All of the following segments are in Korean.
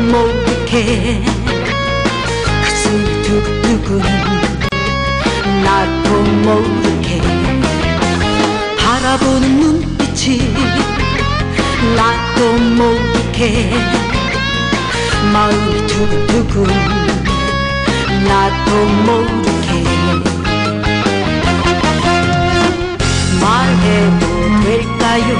못해. 가슴이 두근두근 나도 모르게 바라보는 눈빛이 나도 모르게 마음이 두근두근 나도 모르게 말해도 될까요?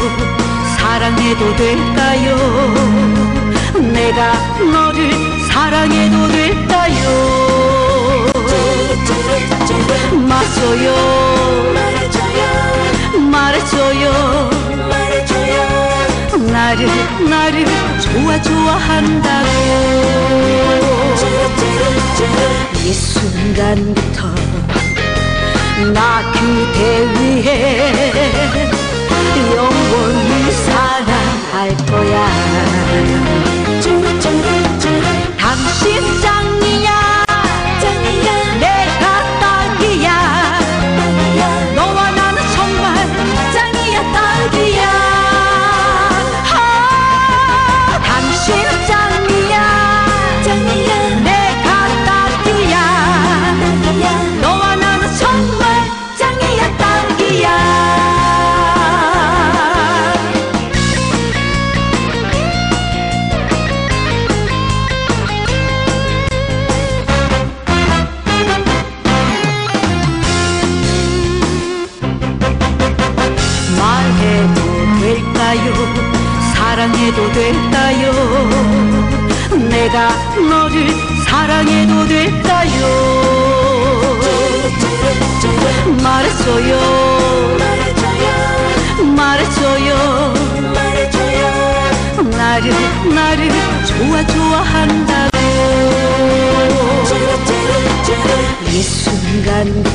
사랑해도 될까요? 내가 너를 사랑해도 될까요? 맞아요. 말해줘요. 나를 나를 좋아 좋아한다고. 이 순간부터 나 그대 위해 영원히 사랑할 거야. 사랑해도 될까요? 내가 너를 사랑해도 될까요? 말해줘요. 말해줘요. 나를 나를 좋아 좋아한다고. 이 순간도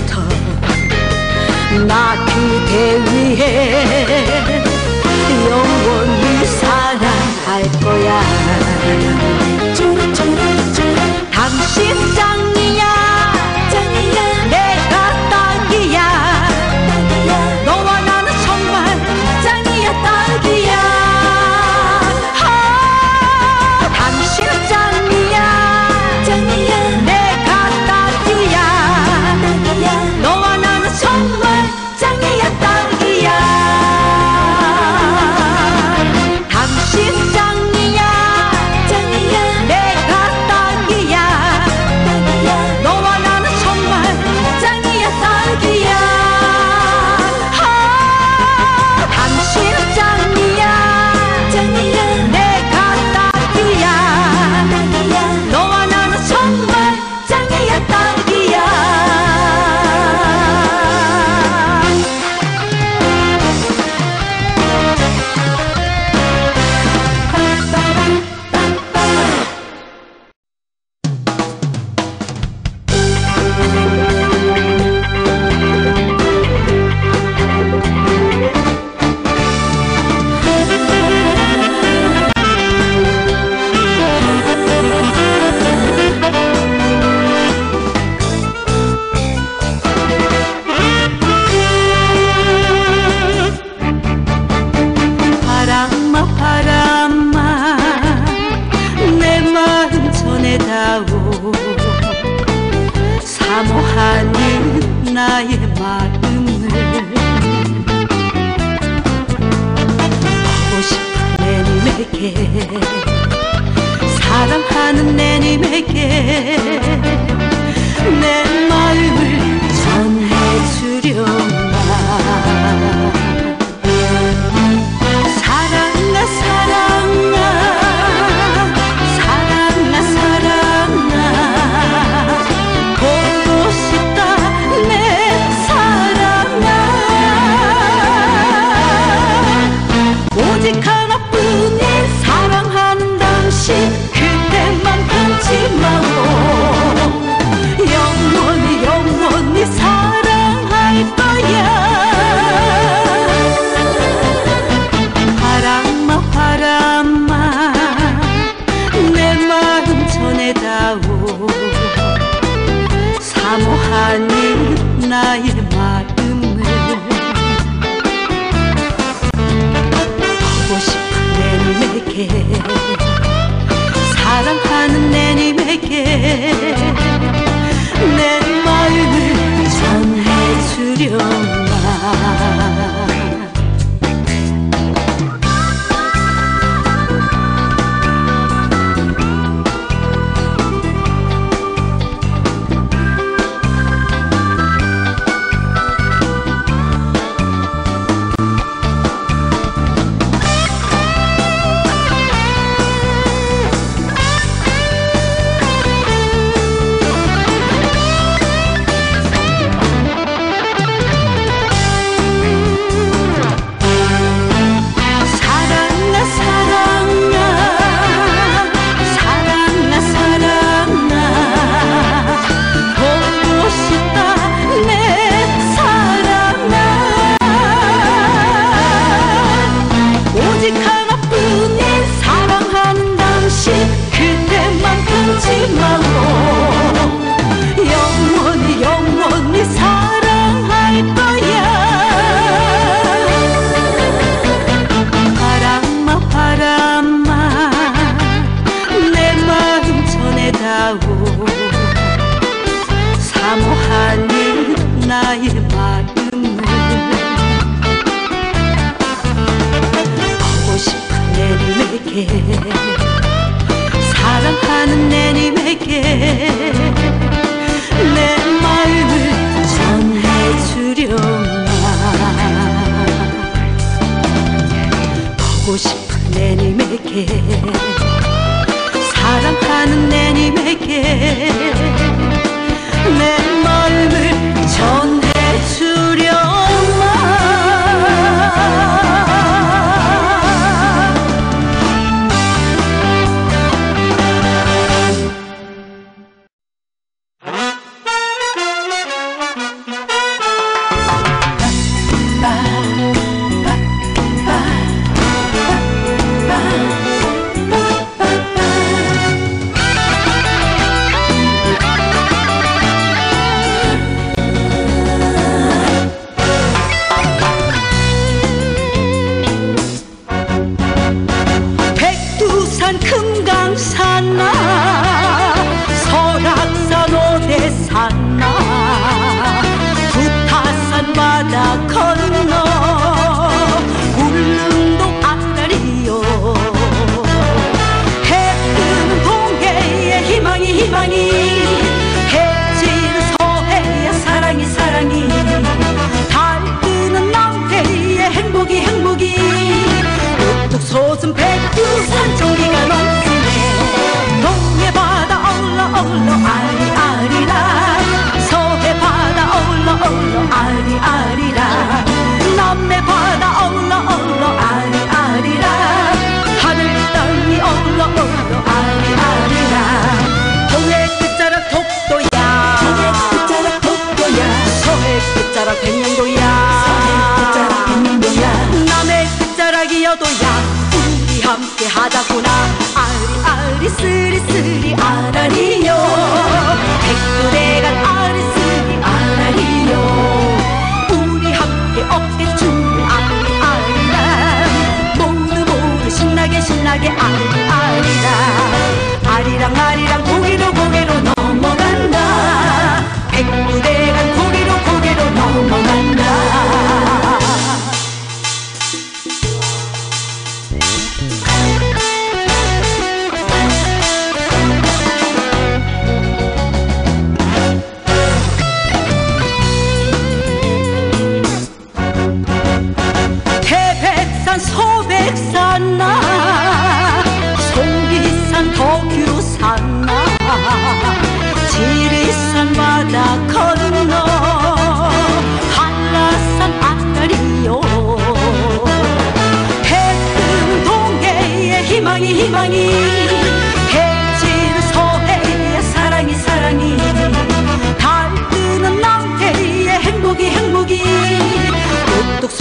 함께 하자구나. 아리아리 쓰리쓰리 아라니요.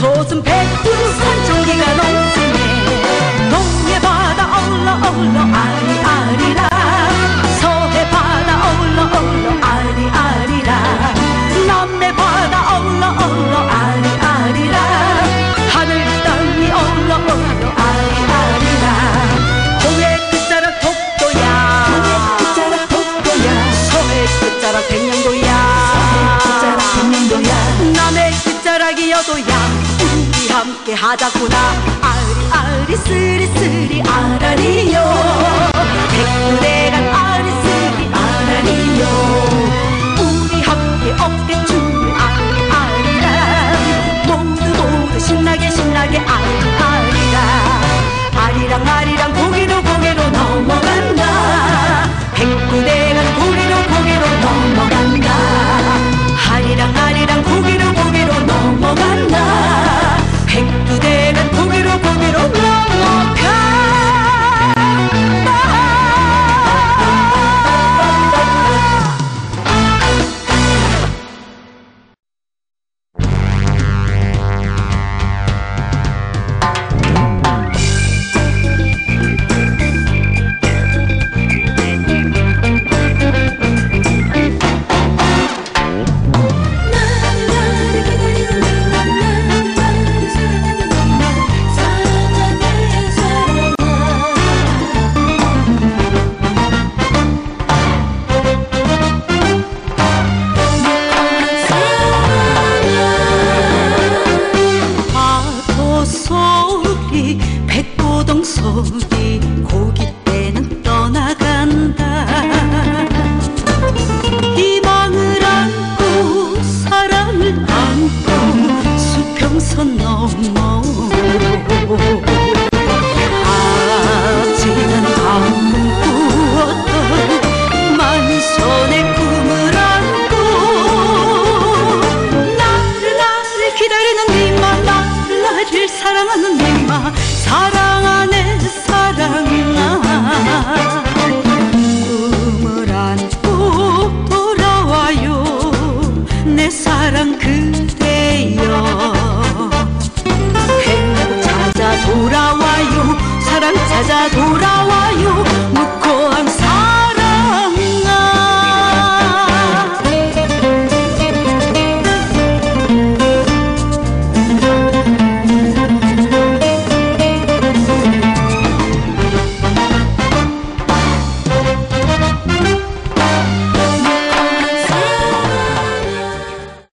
throw some pet 찾았구나. 아리 아리 쓰리 쓰리 아라리요. 백군에 간 아리 쓰리 아라리요. 우리 함께 어깨 춤을 아, 아리 아리랑 모두 모두 신나게 신나게 아리 아리랑 아리랑 아리랑 고개로 고개로 넘어간다. 백군에 간 고개로 고개로 넘어간다. 别再徒劳